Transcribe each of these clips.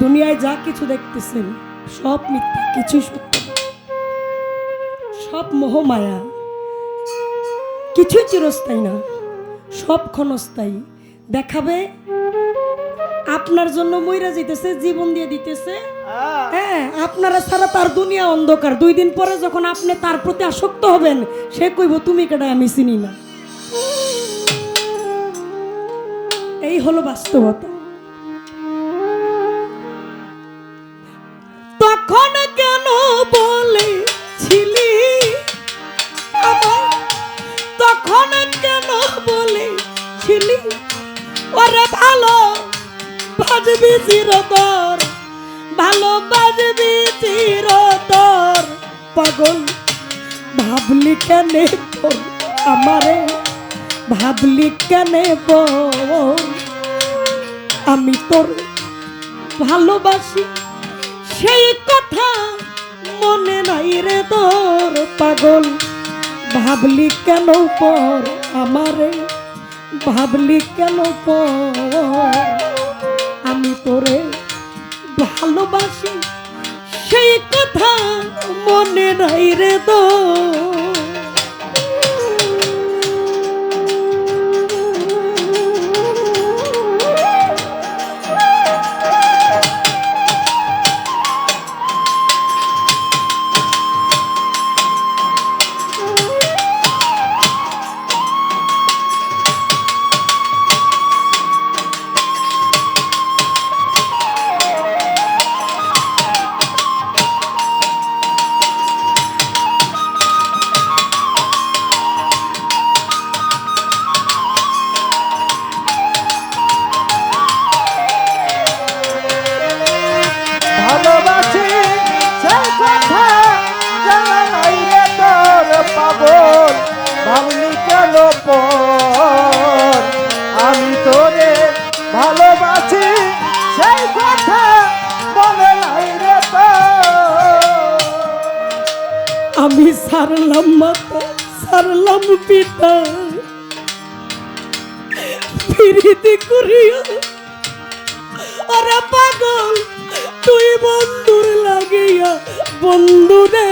দুনিয়ায় যা কিছু দেখতেছেন, সব মিথ্যা কিছু সত্য। সব মোহমায়া, কিছুই চিরস্থায়ী না, সব ক্ষণস্থায়ী দেখাবে, আপনার জন্য মইরা যেতেছে জীবন দিয়ে দিতেছে হ্যাঁ। আপনারা ছাড়া তার দুনিয়া অন্ধকার। দুই দিন পরে যখন আপনি তার প্রতি আসক্ত হবেন, সে কইব, তুমি কেডা আমি চিনি না? এই হলো বাস্তবতা। তখন কেন বলেছিলি তখন কেন বলেছিলি? ওরে ভালো, বাজবি চিরতর। ভালো বাজবি চিরতর। পাগল, ভাবলি কেনে আমারে? ভাবলি কেনে আমি তোর ভালোবাসি। সেই কথা মনে নাই রে তোর। পাগল, ভাবলি কেন পর আমারে? ভাবলি কেন পর আমি তোরে ভালোবাসি সেই কথা মনে রাইরে রে সারলাম মাতা সারলাম পিতা ফিরিতে করিয়া আরে পাগল, তুই বন্ধুর লাগিয়া বন্ধু রে।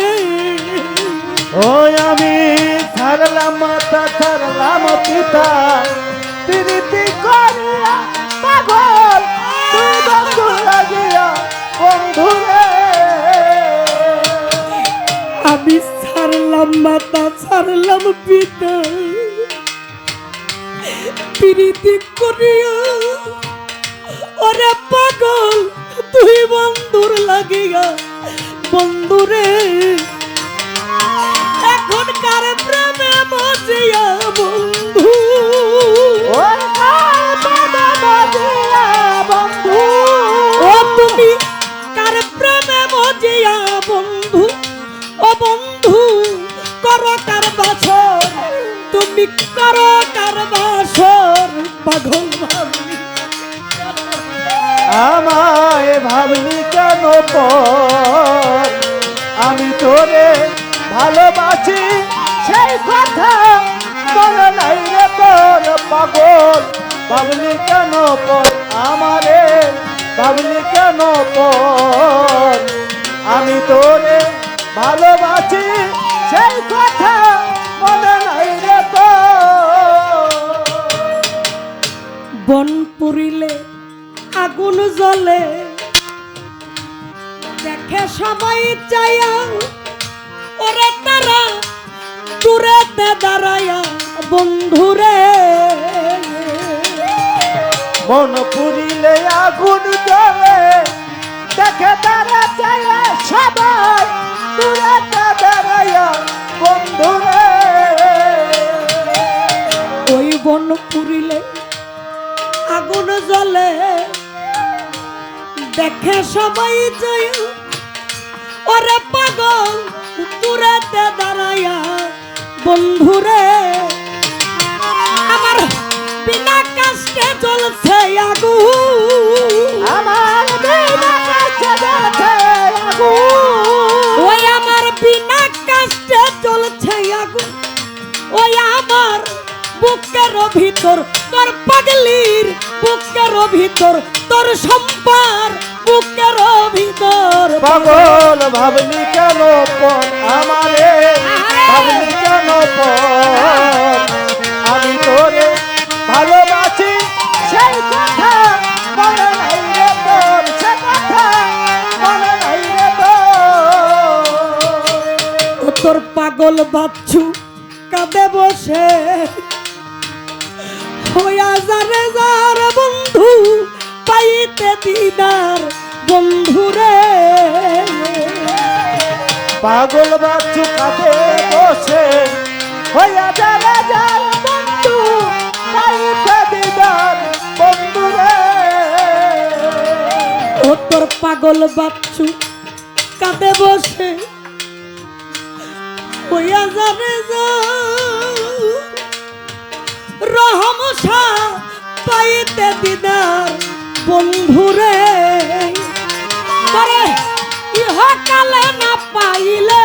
ওই আমি সারলাম মাতা সারলাম পিতা মাতা ছাড়লাম পিতা প্রীতি করিয়া ওরে পাগল তুই বন্ধুর লাগিয়া বন্ধুরে তুমি করো কার পাগল ভাবি আমায় ভাবলি কেন আমি তোরে ভালোবাসি, সেই কথা মনে নাই রে তোর পাগল। ভাবলি কেন আমারে ভাবলি কেন আমি তোরে ভালোবাসি, সেই কথা পুরিলে আগুন জ্বলে। দেখে সবাই চাইয়া ওরে তারা দূরেতে দাঁড়ায়া বন্ধুরে। মন পুরিলে আগুন জ্বলে দেখে তারা চাইলে সবাই দূরে দাঁড়াইয়া বন্ধুরে। ওই বন পুরিলে আগুন জ্বলে। দেখে সবাই চাইয়া ওরে পাগল দূরেতে দাঁড়ায়া বন্ধুরে। আমার বিনা কষ্টে জ্বলছে আগুন। আমার বিনা কাছে দেখে আগুন। ওই আমার বিনা কষ্টে জ্বলছে আগুন। ওই আমার বুকের ভিতর তোর পাগলির বুকের ভিতর তোর সম্পার বুকের ভিতর। পাগল ভাবলি কেন আমারে? ভাবলি কেন আমি তোরে ভালোবাসি সেই কথা মনে নাই রে তোর সে কথা মনে নাই রে তোর। তোর পাগল বাচ্চু কাঁদে বসে হইয়া যারে যার বন্ধু পাইতে দিদার বন্ধু রে। পাগল বাচ্চু কাঁধে বসে হইয়া যারা যার বন্ধু পাইতে দিদার বন্ধু রে। ও তোর পাগল বাচ্চু কাঁদে বসে হইয়া যারে রহম পাইতে দিদার বন্ধু রে। পরে ইহ কালে না পাইলে।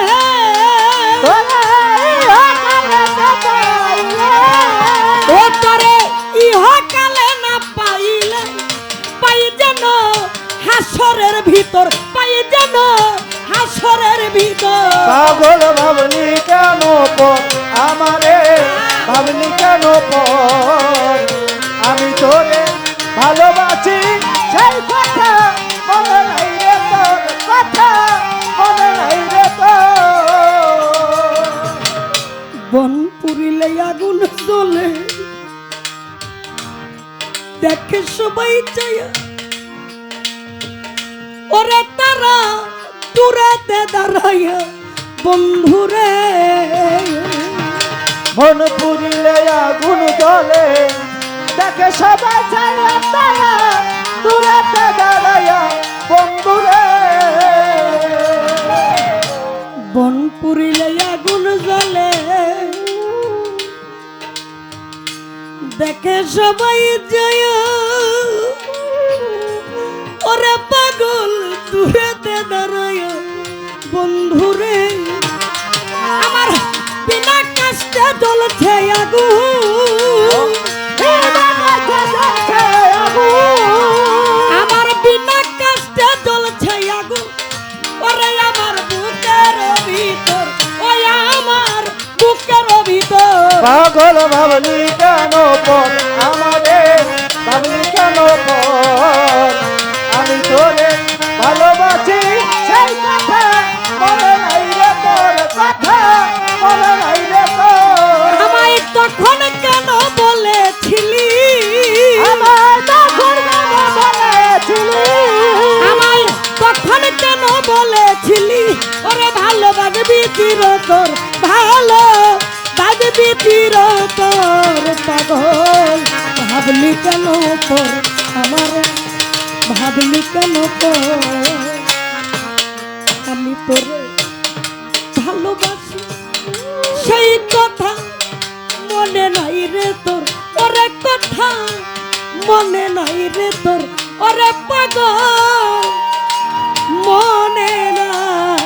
ও তরে ইহ না পাইলে। পাই যেন হাসরের ভিতর পাই যেন হাসরের ভিতর। পাগল ভাবলি কেন পর? আমারে ভাবলি কেন পর? আমি তোরে ভালোবাসি, সেই কথা মনে নাই রে তোর, কথা মনে নাই রে বন পুরিলে আগুন জ্বলে, দেখে সবাই চাইয়া ওরে তারা দূরাতে দাঁড়াইয়া বন্ধুরে মন পুরিলে আগুন জ্বলে দেখে সবাই ছায়া তারা দূরেতে দাঁড়াইয়া, বন্ধুরে। বন পুরিলে আগুন জ্বলে। দেখে সবাই যায়। ওরে পাগল, দূরেতে দাঁড়ায় বন্ধুরে পাগল ভাবলি কেন পথ আমাদের তোর আমার ভাবলি কেন তোর? আমি তোরে ভালোবাসি। সেই কথা মনে নাই রে তোর। ওরে কথা মনে নাই রে তোর। ওরে পাগল, মনে নাই।